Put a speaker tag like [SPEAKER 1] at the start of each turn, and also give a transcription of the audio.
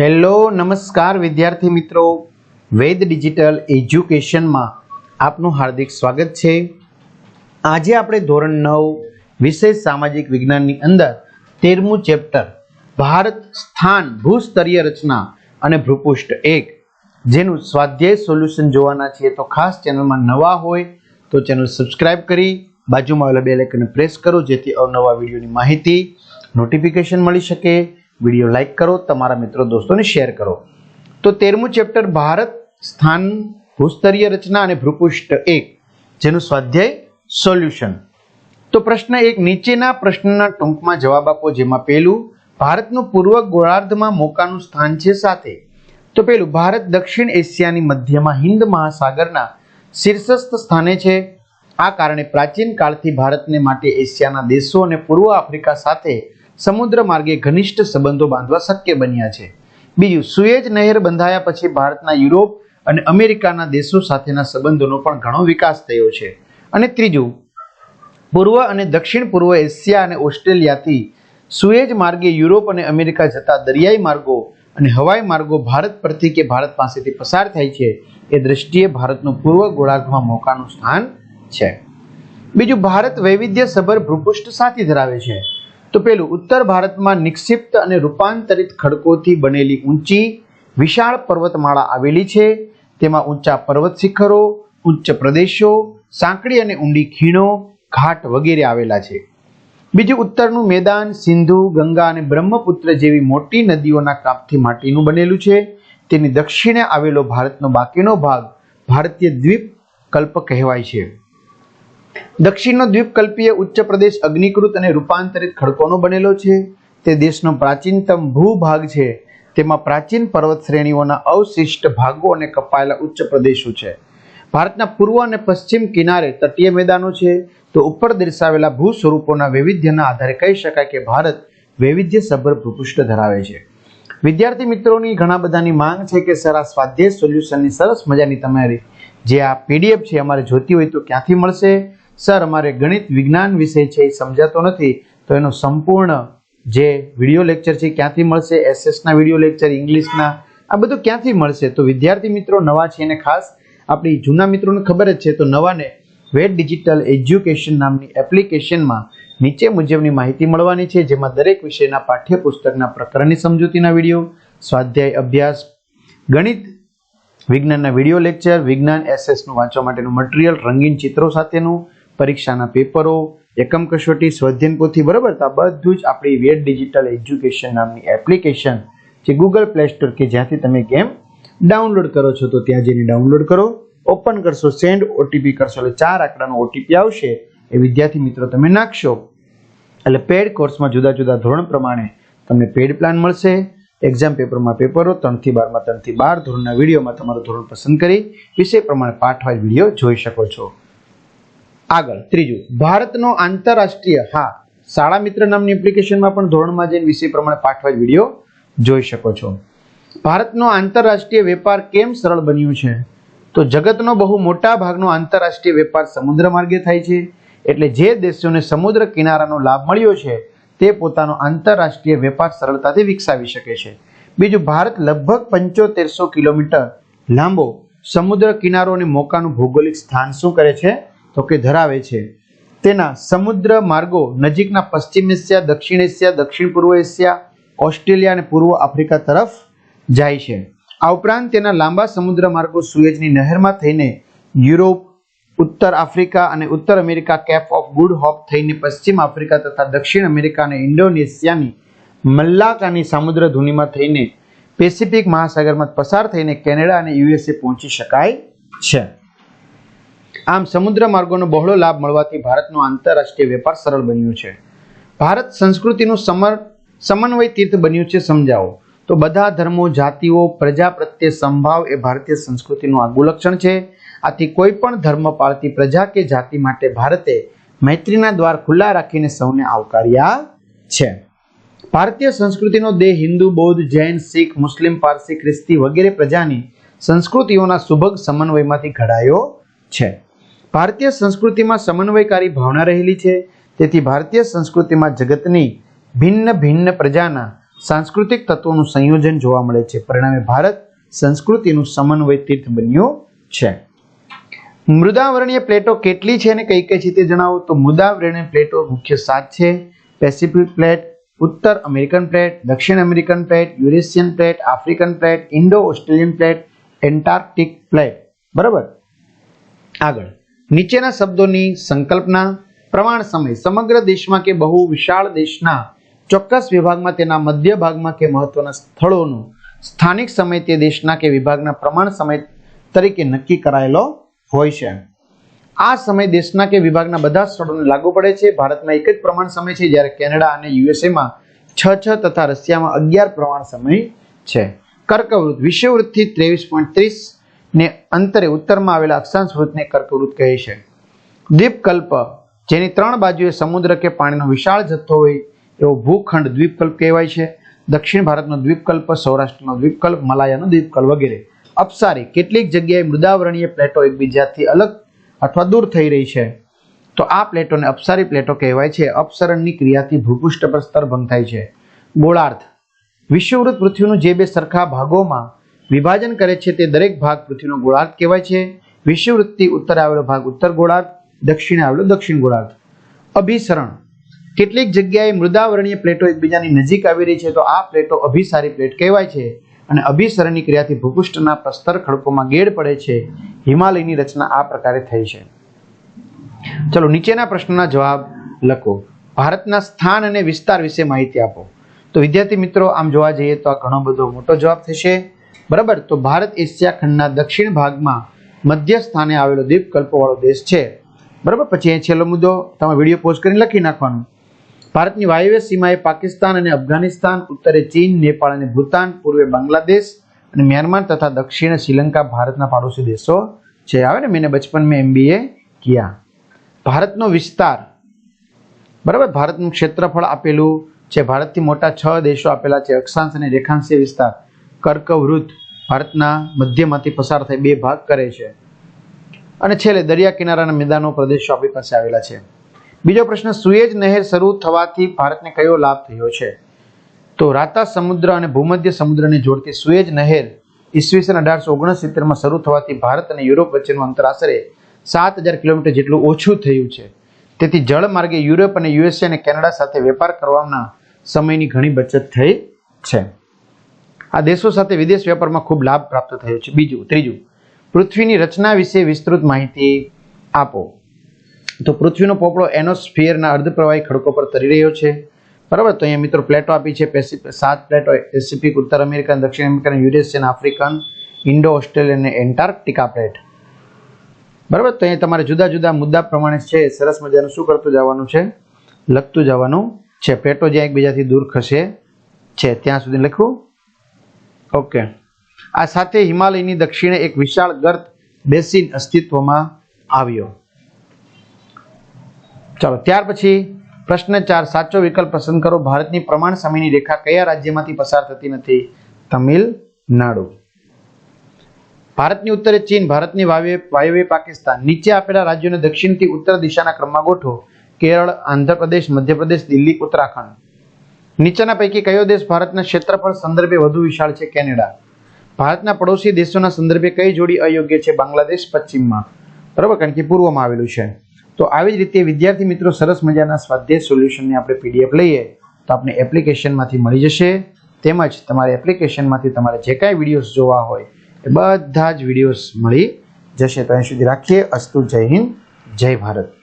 [SPEAKER 1] Hello, નમસ્કાર વિદ્યાર્થી મિત્રો. વેદ ડિજિટલ એજ્યુકેશનમાં આપનું હાર્દિક સ્વાગત છે. આજે આપણે ધોરણ નવ, વિશેષ સામાજિક વિજ્ઞાનની અંદર તેરમું ચેપ્ટર, ભારત સ્થાન ભૂસ્તરીય રચના અને ભૂપૃષ્ઠ એક, જેનું સ્વાધ્યાય સોલ્યુશન જોવાના છીએ. તો ખાસ ચેનલમાં નવા હોય તો ચેનલ સબસ્ક્રાઇબ કરી, બાજુમાં આવેલા બે લાઇકને પ્રેસ કરો, જેથી અવનવા વિડીયોની માહિતી, નોટિફિકેશન મળી શકે. વીડિયો લાઈક કરો, તમારા મિત્રો દોસ્તોને શેર કરો. તો તેરમું ચેપ્ટર ભારત, સ્થાન, ભૂસ્તરીય રચના અને ભૂપૃષ્ઠ એક, જેનું સ્વાધ્યાય સોલ્યુશન. તો પ્રશ્ન એક, નીચેના પ્રશ્નના ટૂંકમાં જવાબ આપો, જેમાં પહેલું, ભારતનું પૂર્વ ગોળાર્ધમાં મોકાનું સ્થાન છે સાથે. તો પેલું ભારત દક્ષિણ એશિયાની મધ્યમાં હિન્દ મહાસાગરના શીર્ષસ્થ સ્થાને છે. આ કારણે પ્રાચીન કાળથી ભારતને માટે એશિયાના દેશો અને પૂર્વ આફ્રિકા સાથે સમુદ્ર માર્ગે ઘનિષ્ઠ સંબંધો બાંધવા શક્ય બન્યા છે. બીજું, સુએજ નહેર બંધાયા પછી ભારતના યુરોપ અને અમેરિકાના દેશો સાથેના સંબંધોનો પણ ઘણો વિકાસ થયો છે. અને ત્રીજું, પૂર્વ અને દક્ષિણ પૂર્વ એશિયા અને ઓસ્ટ્રેલિયાથી સુએજ માર્ગે યુરોપ અને અમેરિકા જતા દરિયાઈ માર્ગો અને હવાઈ માર્ગો ભારત પરથી કે ભારત પાસેથી પસાર થાય છે, એ દ્રષ્ટિએ ભારતનું પૂર્વ ગોળાર્ધમાં મોકાનું સ્થાન છે. બીજું, ભારત વૈવિધ્યસભર ભૂપૃષ્ઠ સાથી ધરાવે છે. તો પેલું, ઉત્તર ભારતમાં નિક્ષિપ્ત અને રૂપાંતરિત ખડકોથી બનેલી ઊંચી વિશાળ પર્વતમાળા આવેલી છે. તેમાં ઊંચા પર્વત શિખરો, ઉચ્ચ પ્રદેશો, સાંકડી અને ઊંડી ખીણો, ઘાટ વગેરે આવેલા છે. બીજું, ઉત્તરનું મેદાન સિંધુ, ગંગા અને બ્રહ્મપુત્ર જેવી મોટી નદીઓના કાપથી માટીનું બનેલું છે. તેની દક્ષિણે આવેલો ભારતનો બાકીનો ભાગ ભારતીય દ્વીપ કલ્પ કહેવાય છે. દક્ષિણનો દ્વીપકલ્પીય ઉચ્ચ પ્રદેશ અગ્નિકૃત અને રૂપાંતરિત ખડકોનો બનેલો છે. તે દેશનો પ્રાચીનતમ ભૂભાગ છે. તેમાં પ્રાચીન પર્વત શ્રેણીઓના અવશિષ્ટ ભાગો અને કપાયેલા ઉચ્ચ પ્રદેશો છે. ભારતના પૂર્વ અને પશ્ચિમ કિનારે તટીય મેદાનો છે. તો ઉપર દર્શાવેલા ભૂ સ્વરૂપોના વૈવિધ્યના આધારે કહી શકાય કે ભારત વૈવિધ્યસભર ભૂપૃષ્ઠ ધરાવે છે. વિદ્યાર્થી મિત્રોની ઘણા બધાની માંગ છે કે સર આ સ્વાધ્યાય સોલ્યુશનની સરસ મજાની તમારી જે આ પીડીએફ છે અમારે જોતી હોય તો ક્યાંથી મળશે? સર, અમારે ગણિત વિજ્ઞાન વિષય છે એ સમજાતો નથી, તો એનો સંપૂર્ણ જે વીડિયો લેક્ચર છે ક્યાંથી મળશે? એસએસના વીડિયો લેક્ચર ઇંગ્લિશના આ બધું ક્યાંથી મળશે? તો વિદ્યાર્થી મિત્રો નવા છે એને ખાસ, આપણી જૂના મિત્રોને ખબર જ છે, તો નવાને વેટ ડિજિટલ એજ્યુકેશન નામની એપ્લિકેશનમાં નીચે મુજબની માહિતી મળવાની છે, જેમાં દરેક વિષયના પાઠ્યપુસ્તકના પ્રકરણની સમજૂતીના વીડિયો, સ્વાધ્યાય અભ્યાસ, ગણિત વિજ્ઞાનના વીડિયો લેક્ચર, વિજ્ઞાન એસએસનું વાંચવા માટેનું મટીરિયલ, રંગીન ચિત્રો સાથેનું પરીક્ષાના પેપરો, એકમ કસોટી સ્વાધ્યાયન પોથી બરાબર તો આ બધું જ આપણી વેડ ડિજિટલ એજ્યુકેશન નામની એપ્લિકેશન જે ગૂગલ પ્લે સ્ટોર કે જ્યાંથી તમે ગેમ ડાઉનલોડ કરો છો, તો ત્યાં જઈને ડાઉનલોડ કરો. ઓપન કરશો સેન્ડ ઓટીપી કરશો, એટલે ચાર આંકડાનો ઓટીપી આવશે એ વિદ્યાર્થી મિત્રો તમે નાખશો. એટલે પેડ કોર્સમાં જુદા જુદા ધોરણ પ્રમાણે તમને પેડ પ્લાન મળશે. એક્ઝામ પેપરમાં પેપરો, ત્રણથી બારમાં, ત્રણથી બાર ધોરણના વિડીયોમાં તમારું ધોરણ પસંદ કરી વિષય પ્રમાણે પાઠવાય વીડિયો જોઈ શકો છો. આગળ, ત્રીજું, ભારતનો આંતરરાષ્ટ્રીય, હા, શાળા મિત્ર નામની એપ્લિકેશનમાં પણ ધોરણમાં જઈને વિષય પ્રમાણે પાઠવા વીડિયો જોઈ શકો છો. ભારતનો આંતરરાષ્ટ્રીય વેપાર કેમ સરળ બન્યું છે? તો જગતનો બહુ મોટા ભાગનો આંતરરાષ્ટ્રીય વેપાર સમુદ્ર માર્ગે થાય છે. એટલે જે દેશોને સમુદ્ર કિનારાનો લાભ મળ્યો છે, તે પોતાનો આંતરરાષ્ટ્રીય વેપાર સરળતાથી વિકસાવી શકે છે. બીજું, ભારત લગભગ પંચોતેરસો કિલોમીટર લાંબો સમુદ્ર કિનારો અને મોકાનું ભૌગોલિક સ્થાન શું કરે છે? તો કે ધરાવે છે. તેના સમુદ્ર માર્ગો નજીકના પશ્ચિમ એશિયા, દક્ષિણ એશિયા, દક્ષિણ પૂર્વ એશિયા, ઓસ્ટ્રેલિયા અને પૂર્વ આફ્રિકા તરફ જાય છે. આ ઉપરાંત તેના લાંબા સમુદ્ર માર્ગો સુએજની નહેરમાં થઈને યુરોપ, ઉત્તર આફ્રિકા અને ઉત્તર America, Cape of Good Hope થઈને પશ્ચિમ આફ્રિકા તથા દક્ષિણ અમેરિકા અને ઇન્ડોનેશિયાની મલ્લાકાની સામુદ્ર ધૂનીમાં થઈને પેસિફિક મહાસાગરમાં પસાર થઈને કેનેડા અને યુએસએ પહોંચી શકાય છે. આમ સમુદ્ર માર્ગોનો બહોળો લાભ મળવાથી ભારતનો આંતરરાષ્ટ્રીય વેપાર સરળ બન્યું છે. ભારત સંસ્કૃતિનું સમર, સમન્વય તીર્થ બન્યું છે સમજાવો. તો બધા ધર્મો, જાતિઓ, પ્રજા પ્રત્યે સંભાવ એ ભારતીય સંસ્કૃતિનું આગવું લક્ષણ છે. આથી કોઈ પણ ધર્મ પાળતી પ્રજા કે જાતિ માટે ભારતે મૈત્રીના દ્વાર ખુલ્લા રાખીને સૌને આવકાર્યા છે. ભારતીય સંસ્કૃતિનો દેહ હિન્દુ, બૌદ્ધ, જૈન, શીખ, મુસ્લિમ, પારસી, ખ્રિસ્તી વગેરે પ્રજાની સંસ્કૃતિઓના સુભગ સમન્વયમાંથી ઘડાયો છે. ભારતીય સંસ્કૃતિમાં સમન્વયકારી ભાવના રહેલી છે. તેથી ભારતીય સંસ્કૃતિમાં જગતની ભિન્ન ભિન્ન પ્રજાના સાંસ્કૃતિક તત્વોનું સંયોજન જોવા મળે છે. પરિણામે ભારત સંસ્કૃતિનું સમન્વય તીર્થ બન્યું છે. મૃદાવરણીય પ્લેટો કેટલી છે અને કઈ કઈ છે તે જણાવો. તો મૃદાવરણીય પ્લેટો મુખ્ય સાત છે. પેસિફિક પ્લેટ, ઉત્તર અમેરિકન પ્લેટ, દક્ષિણ American plate, Eurasian plate, African plate Indo Australian plate, Antarctic plate. બરાબર? આગળ. નીચેના શબ્દોની સંકલ્પના, પ્રમાણ સમય, સમગ્ર દેશમાં કે બહુ વિશાળ દેશના, ચોક્કસ વિભાગમાં તેના મધ્ય ભાગમાં કે મહત્વના સ્થળોનું, સ્થાનિક સમય તે દેશના કે વિભાગના પ્રમાણ સમય તરીકે નક્કી કરાયેલો હોય છે. આ સમય દેશના કે વિભાગના બધા સ્થળોને લાગુ પડે છે. ભારતમાં એક જ પ્રમાણ સમય છે, જ્યારે કેનેડા અને યુએસએમાં છ છ તથા રશિયામાં અગિયાર પ્રમાણ સમય છે. કર્કવૃત વિષુવવૃત્તથી ત્રેવીસ પોઈન્ટ ત્રીસ ને અંતરે ઉત્તરમાં આવેલા અક્ષાંશ વૃત્તને કર્કવૃત્ત કહે છે. દ્વીપકલ્પ, જેની ત્રણ બાજુએ સમુદ્ર કે પાણીનો વિશાળ જથ્થો હોય, એવો ભૂખંડ દ્વીપકલ્પ કહેવાય છે. દક્ષિણ ભારતનો દ્વીપકલ્પ, સૌરાષ્ટ્રનો દ્વીપકલ્પ, મલાયાનો દ્વીપકલ્પ વગેરે. અપસારી કેટલીક જગ્યાએ મૃદાવરણીય પ્લેટો એકબીજાથી અલગ અથવા દૂર થઈ રહી છે. તો આ પ્લેટોને અપસારી પ્લેટો કહેવાય છે. અપસરણની ક્રિયાથી ભૂપૃષ્ઠ પર સ્તરભંગ થાય છે. ગોળાર્ધ. વિષુવવૃત્ત પૃથ્વીનું જે બે સરખા ભાગોમાં વિભાજન કરે છે તે દરેક ભાગ પૃથ્વીનો ગોળાર્ધ કહેવાય છે. વિષુવવૃત્તિ ઉત્તરે આવેલો ભાગ ઉત્તર ગોળાર્ધ દક્ષિણે આવેલો દક્ષિણ ગોળાર્ધ. અભિસરણ. કેટલીક જગ્યાએ મૃદાવરણીય પ્લેટો એકબીજાની નજીક આવી રહી છે તો આ પ્લેટો અભિસારી પ્લેટ કહેવાય છે અને અભિસરણની ક્રિયાથી ભૂપૃષ્ઠના પ્રસ્તર ખડકોમાં ગેડ પડે છે. હિમાલયની રચના આ પ્રકારે થઈ છે. ચલો નીચેના પ્રશ્નના જવાબ લખો. ભારતના સ્થાન અને વિસ્તાર વિશે માહિતી આપો. તો વિદ્યાર્થી મિત્રો, આમ જોવા જઈએ તો આ ઘણો બધો મોટો જવાબ થશે. બરાબર? તો ભારત એશિયા ખંડના દક્ષિણ ભાગમાં મધ્ય સ્થાને આવેલો દ્વીપકલ્પવાળો દેશ છે. બરાબર? પછી અહીં છેલ્લો મુદ્દો, તમે વીડિયો પોઝ કરીને લખી નાખવાનો. ભારતની વાયવ્ય સીમાએ પાકિસ્તાન અને અફઘાનિસ્તાન, ઉત્તરે ચીન, નેપાળ અને ભૂતાન, પૂર્વે બાંગ્લાદેશ અને મ્યાનમાર તથા દક્ષિણે શ્રીલંકા ભારતના પાડોશી દેશો છે. આવે ને? મેને બચપન મેં એમબીએ કિયા. ભારતનો વિસ્તાર, બરાબર? ભારતનું ક્ષેત્રફળ આપેલું છે. ભારતથી મોટા છ દેશો આપેલા છે. અક્ષાંશ અને રેખાંશીય વિસ્તાર કર્કવૃત્ત ભારતના મધ્યમાંથી પસાર થઈ બે ભાગ કરે છે. અને છેલ્લે દરિયા કિનારાના મેદાનો પ્રદેશો આપણી પાસે આવેલા છે. બીજો પ્રશ્ન, સુએજ નહેર શરૂ થવાથી ભારતને કયો લાભ થયો છે? તો રાતા સમુદ્ર અને ભૂમધ્ય સમુદ્રને જોડતી સુએજ નહેર ઈસવીસન અઢારસો ઓગણસિત્તેરમાં શરૂ થવાથી ભારત અને યુરોપ વચ્ચેનું અંતર આશરે સાત હજાર કિલોમીટર જેટલું ઓછું થયું છે. તેથી જળ માર્ગે યુરોપ અને યુએસએ અને કેનેડા સાથે વેપાર કરવાના સમયની ઘણી બચત થઈ છે. આ દેશો સાથે વિદેશ વેપારમાં ખૂબ લાભ પ્રાપ્ત થયો છે. બીજું, ત્રીજું, પૃથ્વીની રચના વિશે વિસ્તૃત માહિતી આપો. તો પૃથ્વીનો પોપડો એનોસ્ફિયરના અર્ધપ્રવાહી ખડકો પર તરી રહ્યો છે. બરાબર? તો અહીંયા મિત્રો પ્લેટો આપી છે. સાત પ્લેટો, પેસિફિક, ઉત્તર અમેરિકન, દક્ષિણ American, Eurasian, African, Indo Australian અને એન્ટાર્કટિકા પ્લેટ. બરાબર? તો અહીંયા તમારે જુદા જુદા મુદ્દા પ્રમાણે છે. સરસ મજાનું શું કરતું જવાનું છે? લખતું જવાનું છે. પ્લેટો જ્યાં એકબીજાથી દૂર ખસે છે. ત્યાં સુધી લખવું ઓકે. આ સાથે હિમાલયની દક્ષિણે એક વિશાળ ગર્ત બેસીન અસ્તિત્વમાં આવ્યો. ચાલો, ત્યાર પછી પ્રશ્ન ચાર, સાચો વિકલ્પ પસંદ કરો. ભારતની પ્રમાણ સમયની રેખા કયા રાજ્યમાંથી પસાર થતી નથી? તમિલનાડુ. ભારતની ઉત્તરે ચીન, ભારતની વાયવ્ય પાકિસ્તાન. નીચે આપેલા રાજ્યોને દક્ષિણથી ઉત્તર દિશાના ક્રમમાં ગોઠવો. કેરળ, આંધ્રપ્રદેશ, મધ્યપ્રદેશ, દિલ્હી, ઉત્તરાખંડ. નીચેના પૈકી કયો દેશ ભારતના ક્ષેત્રફળ સંદર્ભે વધુ વિશાળ છે? કેનેડા. ભારતના પડોશી દેશોના સંદર્ભે કઈ જોડી અયોગ્ય છે? બાંગ્લાદેશ પશ્ચિમમાં. બરાબર? કારણ કે પૂર્વમાં આવેલું છે. તો આવી જ રીતે વિદ્યાર્થી મિત્રો, સરસ મજાના સ્વાધ્યાય સોલ્યુશનની આપણે પીડીએફ લઈએ, તો આપણે એપ્લિકેશનમાંથી મળી જશે. તેમજ તમારે એપ્લિકેશનમાંથી તમારે જે કાંઈ વિડીયોઝ જોવા હોય, એ બધા જ વિડીયોઝ મળી જશે. તો અહીં સુધી રાખીએ. અસ્તુ જય હિન્દ, જય ભારત.